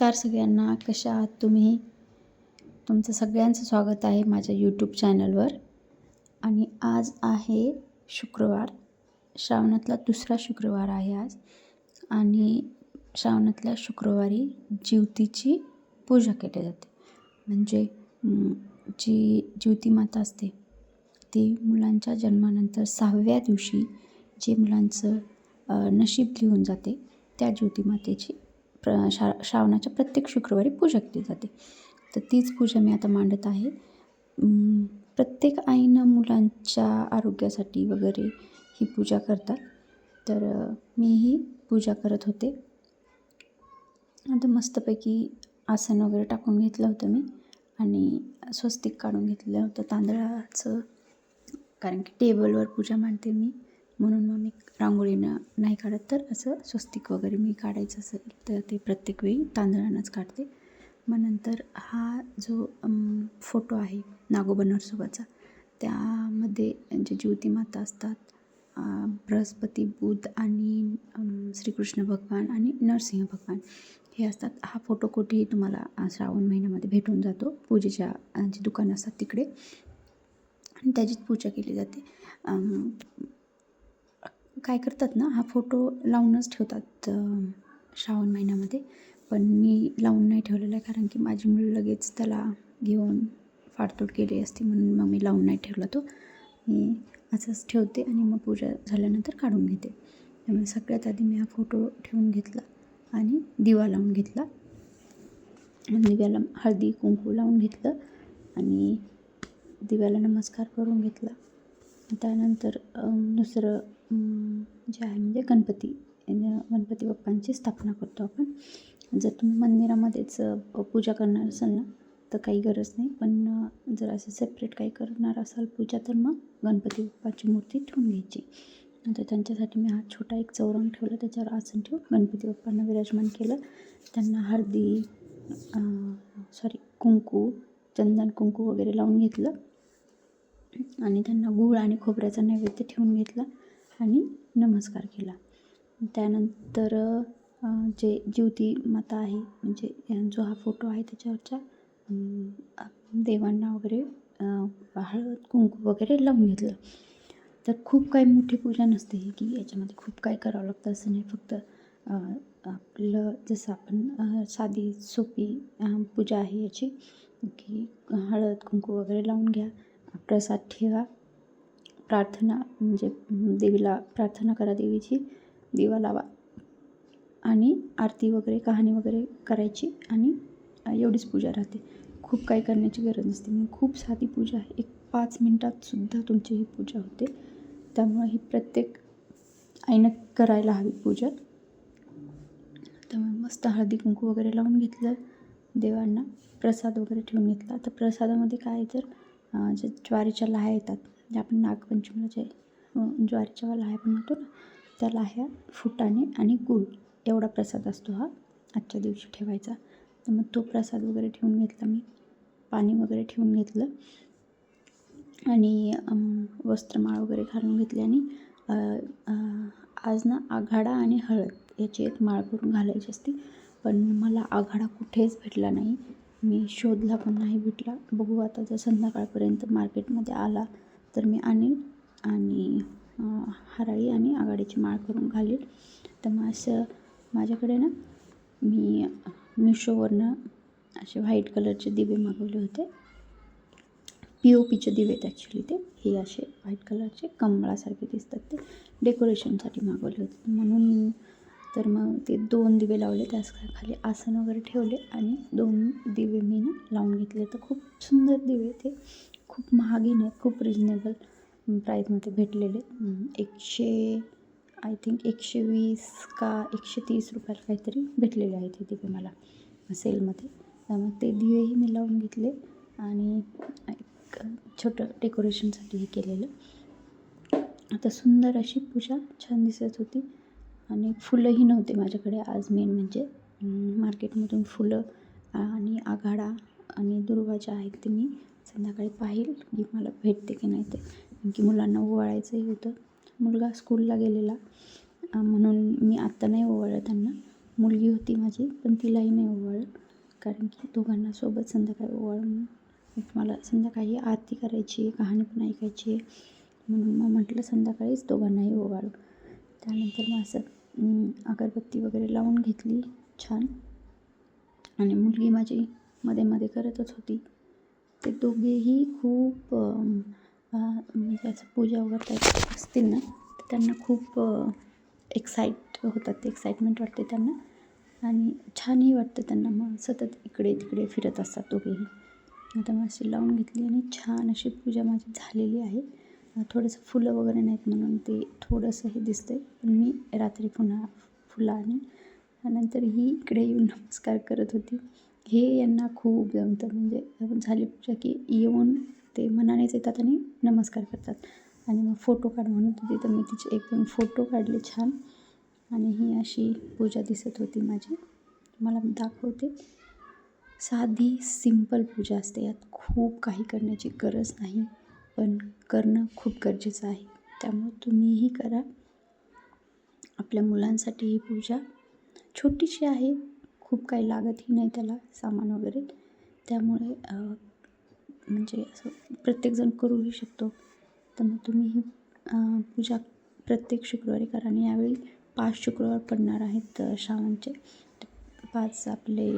नमस्कार सगळ्यांना. कशा आहात तुम्ही? तुमचं सगळ्यांचं स्वागत आहे माझ्या यूट्यूब चॅनलवर आणि आज आहे शुक्रवार. श्रावणातला दुसरा शुक्रवार आहे आज. आणि श्रावणातल्या शुक्रवारी ज्योतीची पूजा केली जाते. म्हणजे जी ज्योती माता असते ती मुलांच्या जन्मानंतर सहाव्या दिवशी जे मुलांचं नशीब लिहून जाते त्या ज्योतिमातेची प्र शा श्रावणाच्या प्रत्येक शुक्रवारी पूजा केली जाते. तर तीच पूजा मी आता मांडत आहे. प्रत्येक आईनं मुलांच्या आरोग्यासाठी वगैरे ही पूजा करतात. तर मी मीही पूजा करत होते. आता मस्तपैकी आसन वगैरे टाकून घेतलं होतं मी आणि स्वस्तिक काढून घेतलं होतं तांदळाचं. कारण की टेबलवर पूजा मांडते मी. म्हणून मग मी रांगोळीनं नाही काढत. तर असं स्वस्तिक वगैरे मी काढायचं असेल तर ते प्रत्येक वेळी तांदळानंच काढते. मग नंतर हा जो फोटो आहे नागोबा नरसोबाचा त्यामध्ये जे ज्योती माता असतात बृहस्पती बुध आणि श्रीकृष्ण भगवान आणि नरसिंह भगवान हे असतात. हा फोटो कुठेही तुम्हाला श्रावण महिन्यामध्ये भेटून जातो. पूजेच्या जे दुकानं असतात तिकडे. आणि त्याचीच पूजा केली जाते. काय करतात ना हा फोटो लावूनच ठेवतात श्रावण महिन्यामध्ये. पण मी लावून नाही ठेवलेला आहे कारण की माझी मुलं लगेच त्याला घेऊन फाडतोड केली असती म्हणून मग मी लावून नाही ठेवला तो. मी असंच ठेवते आणि मग पूजा झाल्यानंतर काढून घेते. त्यामुळे सगळ्यात आधी मी हा फोटो ठेवून घेतला आणि दिवा लावून घेतला. दिव्याला हळदी कुंकू लावून घेतलं आणि दिव्याला नमस्कार करून घेतला. त्यानंतर दुसरं जे आहे म्हणजे गणपती. गणपती बाप्पांची स्थापना करतो आपण. जर तुम्ही मंदिरामध्येच पूजा करणार असाल ना तर काही गरज नाही. पण जर असं सेपरेट काही करणार असाल पूजा तर मग गणपती बाप्पाची मूर्ती ठेवून घ्यायची. नंतर त्यांच्यासाठी मी हा छोटा एक चौरंग ठेवला. त्याच्यावर आसन ठेवून गणपती बाप्पांना विराजमान केलं. त्यांना हळदी सॉरी कुंकू चंदन कुंकू वगैरे लावून घेतलं. आणि त्यांना गूळ आणि खोबऱ्याचा नैवेद्य ठेवून घेतला. आणि नमस्कार केला. त्यानंतर जे ज्योती माता आहे म्हणजे जो हा फोटो आहे त्याच्यावरच्या देवांना वगैरे हळद कुंकू वगैरे लावून घेतलं. तर खूप काही मोठी पूजा नसते ही की याच्यामध्ये खूप काय करावं लागतं असं नाही. फक्त आपलं जसं आपण साधी सोपी पूजा आहे याची की हळद कुंकू वगैरे लावून घ्या प्रसाद ठेवा. प्रार्थना म्हणजे देवीला प्रार्थना करा देवीची दिवा लावा. आणि आरती वगैरे कहाणी वगैरे करायची आणि एवढीच पूजा राहते. खूप काही करण्याची गरज नसते. मग खूप साधी पूजा आहे. एक पाच मिनटात सुद्धा तुमची ही पूजा होते. त्यामुळे ही प्रत्येक आईनं करायला हवी पूजा. त्यामुळे मस्त हळदी कुंकू वगैरे लावून घेतलं. देवांना प्रसाद वगैरे ठेवून घेतला. तर प्रसादामध्ये काय आहे तर ज्या ज्वारीच्या लाह्या येतात. जे आपण नागपंचमीला जे ज्वारीच्या लाह्या बनवतो ना त्या लाह्या फुटाणे आणि गूळ. एवढा प्रसाद असतो हा. आजच्या दिवशी ठेवायचा. तर मग तो प्रसाद वगैरे ठेवून घेतला मी. पाणी वगैरे ठेवून घेतलं. आणि वस्त्रमाळ वगैरे घालून घेतली आणि आज ना आघाडा आणि हळद याची एक माळ करून घालायची असती. पण मला आघाडा कुठेच भेटला नाही. मी शोधला पण नाही भेटला. बघू आता जर संध्याकाळपर्यंत मार्केटमध्ये आला तर मी आणेन आणि हराळी आणि आघाडीची माळ करून घालेल तर मग असं माझ्याकडे ना मी मिशोवरनं असे व्हाईट कलरचे दिवे मागवले होते. पी ओ पीचे दिवे आहेत ॲक्च्युली ते. हे असे व्हाईट कलरचे कमळासारखे दिसतात ते. डेकोरेशनसाठी मागवले होते. म्हणून तर मग ते दोन दिवे लावले त्याच खाली आसन वगैरे ठेवले आणि दोन दिवे मी ना लावून घेतले. तर खूप सुंदर दिवे ते. खूप महागही नाही खूप रिजनेबल प्राईजमध्ये भेटलेले. एकशे आय थिंक एकशे वीस का एकशे तीस रुपयाला काहीतरी भेटलेले आहेत हे दिवे मला सेलमध्ये त्यामुळे ते दिवेही मी लावून घेतले आणि एक छोटं डेकोरेशनसाठी हे केलेलं. आता सुंदर अशी पूजा छान दिसत होती आणि फुलंही नव्हते माझ्याकडे. आज मेन म्हणजे मार्केटमधून फुलं आणि आघाडा आणि दुर्वा ज्या आहेत ते मी संध्याकाळी पाहिल की मला भेटते की नाही ते. कारण की मुलांना ओवाळायचंही होतं. मुलगा स्कूलला गेलेला. म्हणून मी आत्ता नाही ओवाळलं त्यांना. मुलगी होती माझी पण तिलाही नाही ओवाळलं कारण की दोघांना सोबत संध्याकाळी ओवाळून मला संध्याकाळी आरती करायची आहे कहाणी पण ऐकायची आहे म्हणून मग म्हटलं संध्याकाळीच दोघांनाही ओवाळू. त्यानंतर मग असं अगरबत्ती वगैरे लावून घेतली छान. आणि मुलगी माझी मध्ये मध्ये करतच होती. ते दोघेही खूप म्हणजे असं पूजा वगैरे असतील ना तर त्यांना खूप एक्साईट होतात. ते एक्साइटमेंट वाटते त्यांना. आणि छानही वाटतं त्यांना. मग सतत इकडे तिकडे फिरत असतात दोघेही. आता मग अशी लावून घेतली आणि छान अशी पूजा माझी झालेली आहे. थोडंसं फुलं वगैरे नाहीत म्हणून ते थोडंसं हे दिसतंय. पण मी रात्री पुन्हा फुलं आणि नंतर ही इकडे येऊन नमस्कार करत होती. हे यांना खूप जमतं. म्हणजे आपण झाली पूजा की येऊन ते मनानेच येतात आणि नमस्कार करतात. आणि मग फोटो काढ म्हणत होती तर मी तिचे एक दोन फोटो काढले छान. आणि ही अशी पूजा दिसत होती माझी. मला दाखवते. साधी सिंपल पूजा असते. यात खूप काही करण्याची गरज नाही. पण करणं खूप गरजेचं आहे. त्यामुळे तुम्हीही करा. आपल्या मुलांसाठी ही पूजा छोटीशी आहे. खूप काही लागतही नाही त्याला सामान वगैरे. त्यामुळे म्हणजे असं प्रत्येकजण करूही शकतो. तर मग तुम्ही ही पूजा प्रत्येक शुक्रवारी करा आणि यावेळी पाच शुक्रवार पडणार आहेत श्रावणचे. पाच आपले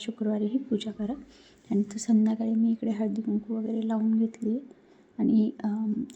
शुक्रवारी ही पूजा करा. आणि तो संध्याकाळी मी इकडे हळदी कुंकू वगैरे लावून घेतली आहे. आणि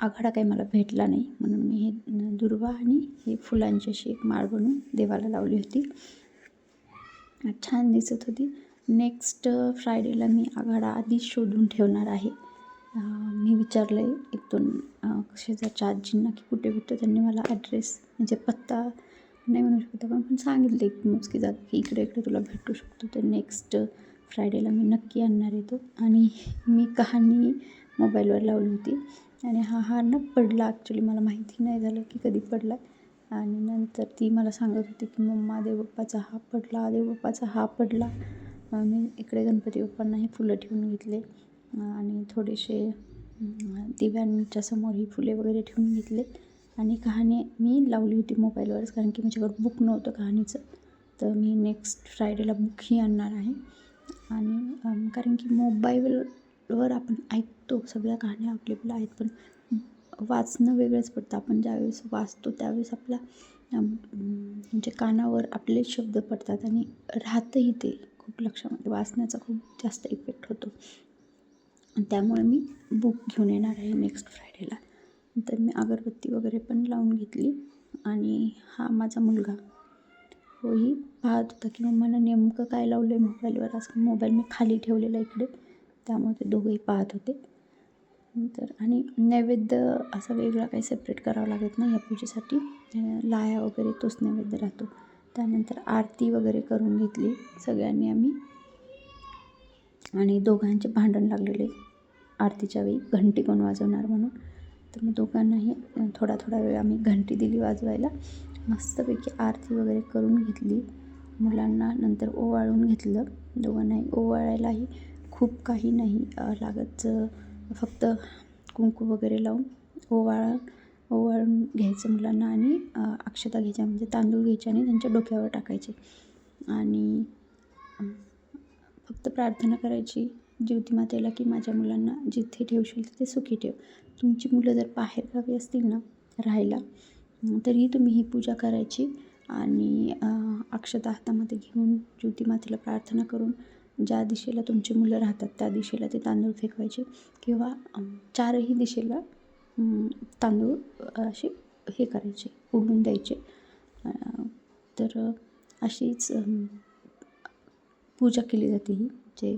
आघाडा काही मला भेटला नाही. म्हणून मी हे दुर्वा आणि हे फुलांची अशी एक माळ बनवून देवाला लावली होती. छान दिसत होती. नेक्स्ट फ्रायडेला मी आघाडा आधीच शोधून ठेवणार आहे. मी विचारलं आहे एक दोन शेजारच्या आजींना की कुठे भेटतो? त्यांनी मला ॲड्रेस म्हणजे पत्ता नाही म्हणू शकतो पण पण सांगितलं एक मोजकी जागा की इकडे इकडे तुला भेटू शकतो. तर नेक्स्ट फ्रायडेला मी नक्की आणणार आहे तो. आणि मी कहाणी मोबाईलवर लावली होती. आणि हा हार न पडला. ॲक्च्युली मला माहिती नाही झालं की कधी पडला आणि नंतर ती मला सांगत होती की मम्मा देवबाप्पाचा हा पडला देवबाप्पाचा हा पडला. मी इकडे गणपती बाप्पांना हे फुलं ठेवून घेतले. आणि थोडेसे दिव्यांच्या समोर ही फुले वगैरे ठेवून घेतले. आणि कहाणी मी लावली होती मोबाईलवरच कारण की माझ्याकडे बुक नव्हतं कहाणीचं. तर मी नेक्स्ट फ्रायडेला बुकही आणणार आहे. आणि कारण की मोबाईलवर आपण ऐकतो सगळ्या कहाण्या अवेलेबल आहेत. पण वाचणं वेगळंच पडतं. आपण ज्यावेळेस वाचतो त्यावेळेस आपला म्हणजे कानावर आपले शब्द पडतात आणि राहतंही ते खूप लक्षामध्ये. वाचण्याचा खूप जास्त इफेक्ट होतो. त्यामुळे मी बुक घेऊन येणार आहे नेक्स्ट फ्रायडेला नंतर मी अगरबत्ती वगैरे पण लावून घेतली आणि हा माझा मुलगा. तोही पाहत होता की मला नेमकं काय लावलं आहे मोबाईलवर आज मोबाईल मी खाली ठेवलेला इकडे. त्यामुळे ते दोघंही पाहत होते. नंतर आणि नैवेद्य असा वेगळा काही सेपरेट करावा लागत नाही या पूजेसाठी. लाया वगैरे तोच नैवेद्य राहतो. त्यानंतर आरती वगैरे करून घेतली सगळ्यांनी आम्ही. आणि दोघांचे भांडण लागलेले आरतीच्या वेळी. घंटी कोण वाजवणार म्हणून. तर मग दोघांनाही थोडा थोडा वेळ आम्ही घंटी दिली वाजवायला. मस्तपैकी आरती वगैरे करून घेतली. मुलांना नंतर ओवाळून घेतलं. दोघांनाही ओवाळायलाही खूप काही नाही लागत. फक्त कुंकू वगैरे लावून ओवाळ ओवाळून घ्यायचं मुलांना आणि अक्षता घ्यायच्या म्हणजे तांदूळ घ्यायचे आणि त्यांच्या डोक्यावर टाकायचे. आणि फक्त प्रार्थना करायची ज्योती मातेला की माझ्या मुलांना जिथे ठेवशील तिथे सुखी ठेव. तुमची मुलं जर बाहेरगावी असतील ना राहायला तरीही तुम्ही ही पूजा करायची. आणि अक्षता हातामध्ये घेऊन ज्योती मातेला प्रार्थना करून ज्या दिशेला तुमची मुलं राहतात त्या दिशेला ते तांदूळ फेकवायचे किंवा चारही दिशेला तांदूळ असे हे करायचे उडून द्यायचे. तर अशीच पूजा केली जाते ही जे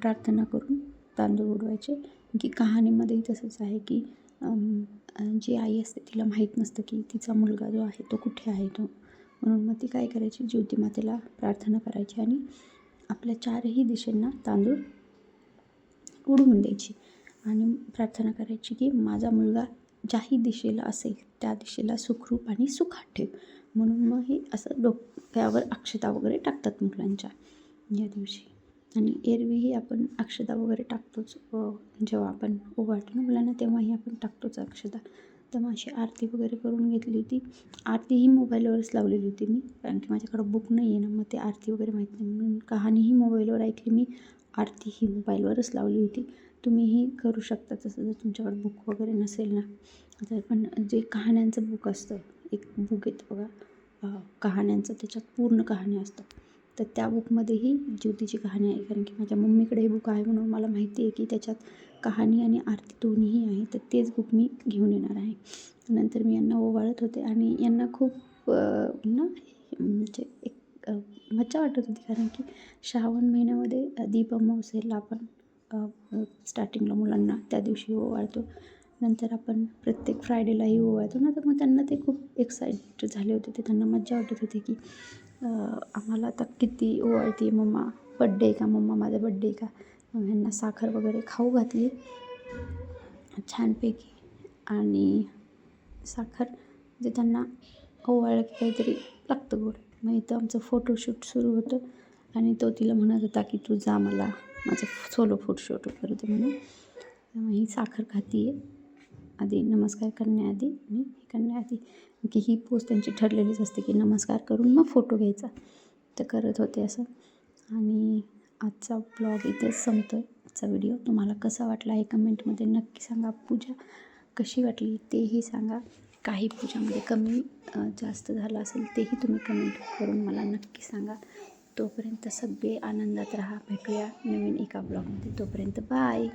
प्रार्थना करून तांदूळ उडवायचे. की कहाणीमध्येही तसंच आहे की जी आई असते तिला माहीत नसतं की तिचा मुलगा जो आहे तो कुठे आहे तो. म्हणून मग ती काय करायची? ज्योतिमातेला प्रार्थना करायची आणि आपल्या चारही दिशेंना तांदूळ उडवून द्यायची. आणि प्रार्थना करायची की माझा मुलगा ज्याही दिशेला असेल त्या दिशेला सुखरूप आणि सुखात ठेव. म्हणून मग हे असं डोक्यावर अक्षता वगैरे टाकतात मुलांच्या या दिवशी. आणि एरवीही आपण अक्षता वगैरे टाकतोच जेव्हा आपण ओवाळतो ना मुलांना तेव्हाही आपण टाकतोच अक्षता. तर मग अशी आरती वगैरे करून घेतली होती. आरती ही मोबाईलवरच लावलेली होती मी कारण की माझ्याकडं बुक नाही आहे ना मग ते आरती वगैरे माहीत नाही. म्हणून कहाणीही मोबाईलवर ऐकली मी आरती ही मोबाईलवरच लावली होती. तुम्हीही करू शकता तसं जर तुमच्याकडे बुक वगैरे नसेल ना. तर पण जे कहाण्यांचं बुक असतं एक बुक येतं बघा कहाण्यांचं त्याच्यात पूर्ण कहाण्या असतात तर त्या बुकमध्येही ज्योतीची कहाणी आहे कारण की माझ्या मम्मीकडे हे बुक आहे म्हणून मला माहिती आहे की त्याच्यात कहाणी आणि आरती दोन्हीही आहे तर तेच बुक मी घेऊन येणार आहे. नंतर मी यांना ओवाळत होते आणि यांना खूप ना म्हणजे एक मज्जा मजा वाटत होती कारण की श्रावण महिन्यामध्ये अ, दीप अमावस्येला आपण स्टार्टिंगला मुलांना त्या दिवशी ओवाळतो. नंतर आपण प्रत्येक फ्रायडेलाही ओवाळतो ना तर मग त्यांना ते खूप एक्साइट झाले होते. ते त्यांना मज्जा वाटत होती की आम्हाला आता किती ओवाळते मम्मा? बड्डे का मम्मा? माझा बड्डे का? ह्यांना साखर वगैरे खाऊ घातली. छानपैकी. आणि साखर म्हणजे त्यांना ओवाळलं की काहीतरी लागतं गोड. मग इथं आमचं फोटोशूट सुरू होतं. आणि तो तिला म्हणत होता की तू जा मला. माझं सोलो फोटोशूट करू दे म्हणून. मग ही साखर खाती आहे. आधी नमस्कार करण्याआधी आणि हे करण्याआधी. की ही पोस्ट त्यांची ठरलेलीच असते की नमस्कार करून मग फोटो घ्यायचा. तर करत होते असं. आणि आजचा ब्लॉग इथेच संपतो आहे आजचा व्हिडिओ तुम्हाला कसा वाटला हे कमेंटमध्ये नक्की सांगा. पूजा कशी वाटली तेही सांगा. काही पूजामध्ये कमी जास्त झालं असेल तेही तुम्ही कमेंट करून मला नक्की सांगा. तोपर्यंत सगळे आनंदात राहा. भेटूया नवीन एका ब्लॉगमध्ये तोपर्यंत बाय